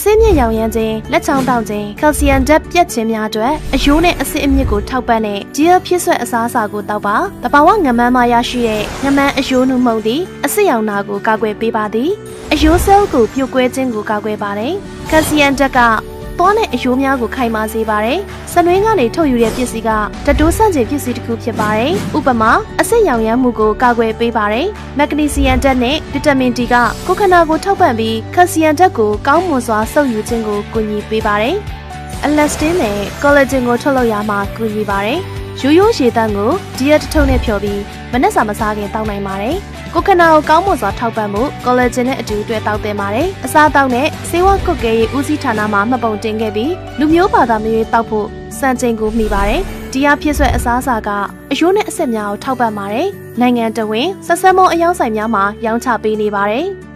အဆစ်မြင့်ရောင်ရမ်းခြင်းလက်ချောင်းတောင့်ခြင်းကယ်လ်ဆီယမ်ဓာတ်ပြတ်ခြင်းများအတွက်အယိုးနဲ့အဆစ်အမြစ်ကိုထောက်ပံ့တဲ့ gel ဖြစ်ဆွဲအစားအစာကိုတောက်ပါတဘာဝငမန်းမှရရှိတဲ့ငမန်းအယိုးနှုတ်မှုန့်သည်အဆစ်ရောင်နာကိုကာကွယ်ပေးပါသည်အယိုးဆဲလ်ကိုပြိုကွဲခြင်းကိုကာကွယ်ပါတယ်ကယ်လ်ဆီယမ်ဓာတ်က သွားနဲ့အယိုးများကိုခိုင်မာစေပါတယ်။စနွင်းကနေထုတ်ယူတဲ့ပစ္စည်းကတတိုးဆန့်ကျင်ပစ္စည်းတစ်ခုဖြစ်ပါတယ်။ဥပမာအဆစ်ရောင်ရမ်းမှုကိုကာကွယ်ပေးပါတယ်။မက်ဂနီဆီယမ်ဓာတ်နဲ့ဗီတာမင် D ကကိုယ်ခန္ဓာကိုထောက်ပံ့ပြီးကယ်လ်ဆီယမ်ဓာတ်ကိုကောင်းမွန်စွာစုပ်ယူခြင်းကိုကူညီပေးပါတယ်။အလက်စတင်းနဲ့ကောလာဂျင်ကိုထုတ်လုပ်ရမှာကူညီပါတယ်။ ရိုးရိုးရေတန်းကိုဒီရက်တစ်ထုံနဲ့ဖြော်ပြီးမနက်စာမစားခင်တောက်နိုင်ပါတယ်။ကိုယ်ခန္ဓာကိုကောင်းမွန်စွာထောက်ပံ့မှုကောလာဂျင်နဲ့အတူတွဲတောက်တင်ပါတယ်။အစားတောက်နဲ့ဆေးဝါးကုတ်ကဲရေးဦးစီးဌာနမှမှတ်ပုံတင်ခဲ့ပြီးလူမျိုးဘာသာမျိုးတောက်ဖို့စံချိန်ကိုမှီပါတယ်။ဒီအဖြစ်ဆွဲအစားအစာကအယိုးနဲ့အဆက်များကိုထောက်ပံ့ပါတယ်။နိုင်ငံတော်ဝင်ဆက်ဆံမုံအယောင်းဆိုင်များမှာရောင်းချပေးနေပါတယ်။